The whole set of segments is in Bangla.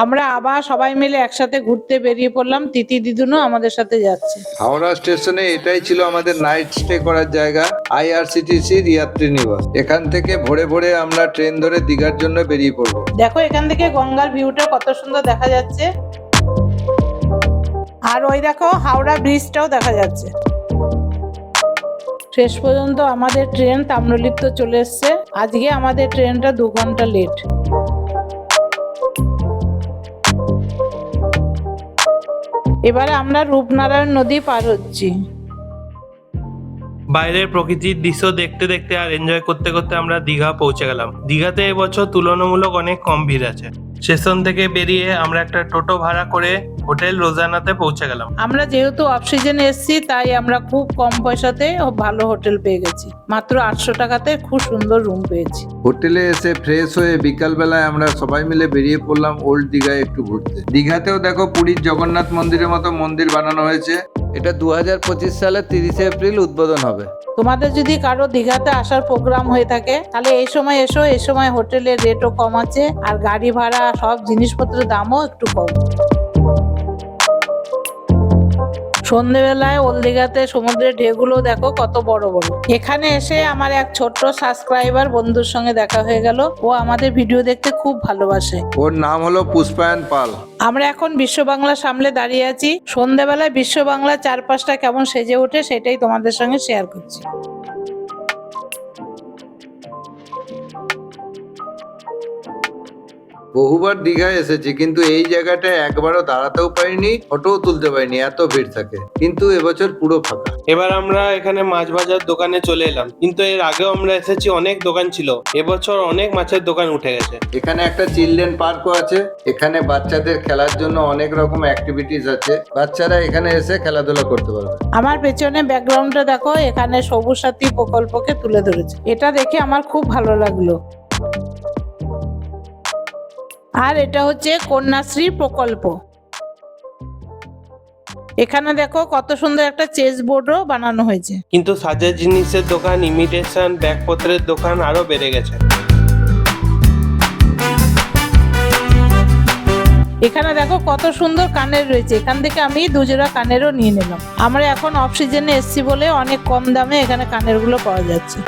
আমরা আবার সবাই মিলে একসাথে ঘুরতে বেরিয়ে পড়লাম। তিতি দিদুনও আমাদের সাথে যাচ্ছে। হাওড়া স্টেশনে এটাই ছিল আমাদের নাইট স্টে করার জায়গা আইআরসিটিসির যাত্রী নিবাস। এখান থেকে ভোরে ভোরে আমরা ট্রেন ধরে দীঘার জন্য বেরিয়ে পড়ব। দেখো এখান থেকে গঙ্গার ভিউটা কত সুন্দর দেখা যাচ্ছে। আর ওই দেখো হাওড়া ব্রিজটাও দেখা যাচ্ছে। শেষ পর্যন্ত আমাদের ট্রেন তাম্রলিপ্ত চলে এসছে। আজকে আমাদের ট্রেনটা দু ঘণ্টা লেট এবারে আমরা রূপনারায়ণ নদী পার হচ্ছি। বাইরের প্রকৃতির দৃশ্য দেখতে দেখতে আর এনজয় করতে করতে আমরা দীঘা পৌঁছে গেলাম। দীঘাতে এবছর তুলনামূলক অনেক কম ভিড় আছে। স্টেশন থেকে বেরিয়ে আমরা একটা টোটো ভাড়া করে হোটেল রোজানাতে পৌঁছে গেলাম। আমরা যেহেতু অফ সিজনে এসেছি তাই আমরা খুব কম পয়সাতে ভালো হোটেল পেয়ে গেছি। মাত্র আটশো টাকাতে খুব সুন্দর রুম পেয়েছি। হোটেলে এসে ফ্রেশ হয়ে বিকাল বেলায় আমরা সবাই মিলে বেরিয়ে পড়লাম ওল্ড দীঘায় একটু ঘুরতে। দীঘাতেও দেখো পুরীর জগন্নাথ মন্দিরের মতো মন্দির বানানো হয়েছে। এটা দু হাজার পঁচিশ সালের তিরিশে এপ্রিল উদ্বোধন হবে। তোমাদের যদি কারও দীঘাতে আসার প্রোগ্রাম হয়ে থাকে, তাহলে এই সময় এসো, এই সময় হোটেলের রেটও কম আছে, আর গাড়ি ভাড়া, সব জিনিসপত্রের দামও একটু কম। সন্ধেবেলায় ওল দীঘাতে সমুদ্রের ঢেউগুলো দেখো কত বড় বড়। এখানে এসে আমার এক ছোট্ট সাবস্ক্রাইবার বন্ধুর সঙ্গে দেখা হয়ে গেল। ও আমাদের ভিডিও দেখতে খুব ভালোবাসে। ওর নাম হলো পুষ্পায়ন পাল। আমরা এখন বিশ্ব বাংলা সামলে দাঁড়িয়ে আছি। সন্ধ্যেবেলায় বিশ্ব বাংলার চারপাশটা কেমন সেজে ওঠে সেটাই তোমাদের সঙ্গে শেয়ার করছি। বহুবার দীঘায় এসেছি কিন্তু এই জায়গাটায় একবারও দাঁড়াতেও পারিনি ফটোও তুলতে পারিনি এত ভিড় থাকে। কিন্তু এবছর পুরো ফাঁকা। এবার আমরা এখানে মাছ ভাজার দোকানে চলে এলাম। কিন্তু এর আগেও আমরা এসেছি অনেক দোকান ছিল। এবছর অনেক মাছের দোকান উঠে গেছে। এখানে একটা চিলড্রেন পার্কও আছে। এখানে বাচ্চাদের খেলার জন্য অনেক রকম অ্যাক্টিভিটিস আছে। বাচ্চারা এখানে এসে খেলাধুলা করতে পারবে। আমার পেছনে ব্যাকগ্রাউন্ডটা দেখো এখানে সবুজ সাথী প্রকল্পকে তুলে ধরেছে। এটা দেখে আমার খুব ভালো লাগল। আর এটা হচ্ছে কন্যাশ্রী প্রকল্প। এখানে দেখো কত সুন্দর একটা চেস বোর্ডও বানানো হয়েছে। কিন্তু সাজের জিনিসের দোকান ইমিটেশন ব্যাগপত্রের দোকান আরও বেড়ে গেছে। এখানে দেখো কত সুন্দর কানের রয়েছে। এখান থেকে আমি দুজোড়া কানেরও নিয়ে নিলাম। আমরা এখন অফ সিজনে এসছি বলে অনেক কম দামে এখানে কানেরগুলো পাওয়া যাচ্ছে।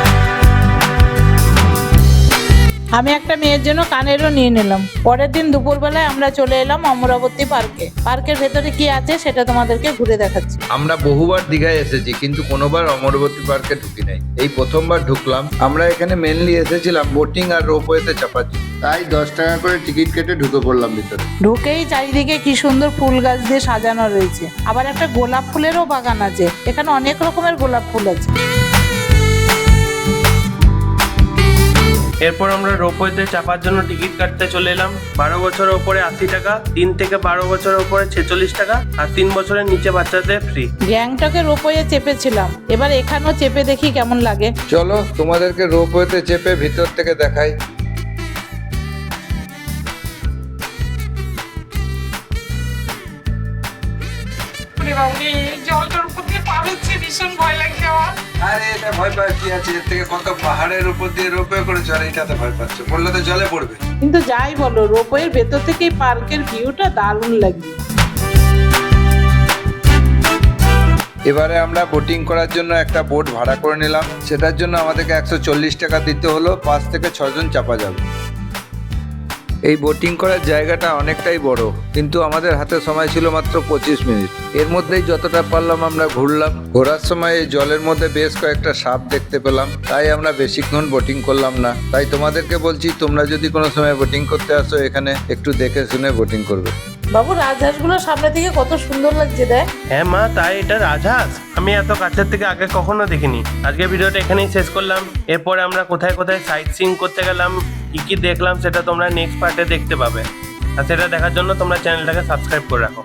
আমি একটা মেয়ের জন্য কানেরও নিয়ে নিলাম। পরের দিন দুপুরবেলায় আমরা চলে এলাম অমরাবতী পার্কে। পার্কের ভেতরে কি আছে সেটা তোমাদেরকে ঘুরে দেখাচ্ছি। আমরা বহুবার দীঘায় এসেছি কিন্তু কোনোবার অমরাবতী পার্কে ঢুকি নাই। এই প্রথমবার ঢুকলাম। আমরা এখানে মেনলি এসেছিলাম বোটিং আর রোপওয়েতে চাপার জন্য। তাই দশ টাকা করে টিকিট কেটে ঢুকে পড়লাম ভিতরে। ঢুকেই চারিদিকে কি সুন্দর ফুল গাছ দিয়ে সাজানো রয়েছে। আবার একটা গোলাপ ফুলেরও বাগান আছে। এখানে অনেক রকমের গোলাপ ফুল আছে। এরপর আমরা রোপওয়েতে চাপার জন্য টিকিট কাটতে চলে এলাম। বারো বছরের ওপরে আশি টাকা তিন থেকে বারো বছরের ওপরে ছেচল্লিশ টাকা আর তিন বছরের নিচে বাচ্চাদের ফ্রি গ্যাংটকে রোপওয়ে চেপেছিলাম। এবার এখানেও চেপে দেখি কেমন লাগে। চলো তোমাদেরকে রোপওয়েতে চেপে ভিতর থেকে দেখাই। জলটার ভীষণ ভয় লাগছে আমার। আরে এটা ভয় পাওয়ার কি আছে? এর থেকে কত পাহাড়ের উপর দিয়ে রোপওয়ে করে চলে এটাতে ভয় পাচ্ছে। পড়লে তো জলে পড়বে। কিন্তু যাই বলো রোপওয়ের ভেতর থেকে পার্কের ভিউটা দারুণ লাগে এবারে আমরা বোটিং করার জন্য একটা বোট ভাড়া করে নিলাম। সেটার জন্য আমাদেরকে একশো চল্লিশ টাকা দিতে হলো পাঁচ থেকে ছজন চাপা যাবে। এই বোটিং করার জায়গাটা অনেকটাই বড়, কিন্তু আমাদের হাতে সময় ছিল মাত্র পঁচিশ মিনিট। এর মধ্যেই যতটা পারলাম আমরা ঘুরলাম। ঘোরার সময় এই জলের মধ্যে বেশ কয়েকটা সাপ দেখতে পেলাম, তাই আমরা বেশিক্ষণ বোটিং করলাম না। তাই তোমাদেরকে বলছি, তোমরা যদি কোনো সময় বোটিং করতে আসো এখানে, একটু দেখে শুনে বোটিং করবে। বাবু, রাজহাঁসগুলো সামনে থেকে কত সুন্দর লাগছে, দেখ। হ্যাঁ মা, তাই এটা রাজহাঁস? আমি এত কাছের থেকে আগে কখনো দেখিনি। আজকে ভিডিওটা এখানেই শেষ করলাম। এরপরে আমরা কোথায় কোথায় সাইট সিং করতে গেলাম, কি কি দেখলাম, সেটা তোমরা নেক্সট পার্টে দেখতে পাবে। আর সেটা দেখার জন্য তোমরা চ্যানেলটাকে সাবস্ক্রাইব করে রাখো।